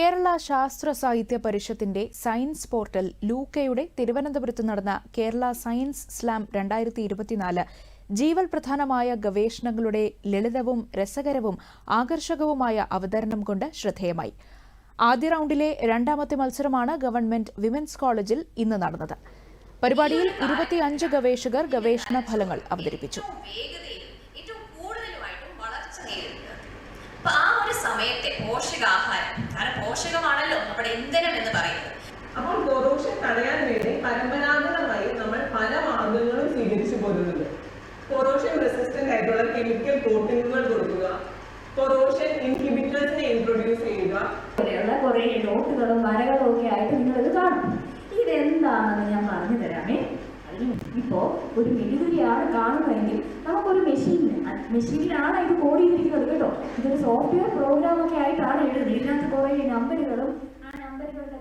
കേരള ശാസ്ത്ര സാഹിത്യ പരിഷത്തിന്റെ science portal ലൂക്കയുടെ തിരുവനന്തപുരത്ത് നടന്ന കേരള സയൻസ് സ്ലാം രണ്ടായിരത്തി ഇരുപത്തിനാല് ജീവൽ പ്രധാനമായ ഗവേഷണങ്ങളുടെ ലളിതവും രസകരവും ആകർഷകവുമായ അവതരണം കൊണ്ട് ശ്രദ്ധേയമായി. ആദ്യ റൗണ്ടിലെ രണ്ടാമത്തെ മത്സരമാണ് ഗവൺമെന്റ് വിമൻസ് കോളേജിൽ ഇന്ന് നടന്നത്. പരിപാടിയിൽ ഇരുപത്തിയഞ്ച് ഗവേഷകർ ഗവേഷണ ഫലങ്ങൾ അവതരിപ്പിച്ചു. സമയത്തെ പോഷകാഹാരം പോഷകമാണല്ലോ നമ്മുടെ ഇന്ധനം എന്ന് പറയുന്നത്. അപ്പോൾ ദോഷം തടയാൻ വേണ്ടി പരമ്പരാഗതമായി നമ്മൾ പല മാർഗങ്ങളും സ്വീകരിച്ചു പോരുന്നുണ്ട്. കൊറോഷൻ റെസിസ്റ്റന്റ് ആയിട്ടുള്ള കെമിക്കൽ കോട്ടിങ്ങുകൾ കൊടുക്കുക. കൊറോഷൻ ഇൻഹിബിറ്റേഴ്സിനെ ഇൻട്രൊഡ്യൂസ് ചെയ്യുക. പോലെയുള്ള കുറേ ഡോട്ടുകളും വരകളും ഒക്കെ ആയിട്ട് നിങ്ങളിത് കാണും. ഇതെന്താണെന്ന് ഞാൻ പറഞ്ഞു തരാമേ. ഇപ്പോ ഇപ്പോൾ ഒരു മെഴുകുതിരിയാണ് കാണുന്നതെങ്കിൽ നമുക്കൊരു മെഷീൻ മെഷീനിലാണ് ഇത് കോഡ് കോപ്പിയോ പ്രോഗ്രാമൊക്കെ ആയിട്ടാണ് എഴുതുന്നത്. ഇതിനകത്ത് കുറേ നമ്പറുകളും ആ നമ്പറുകളുടെ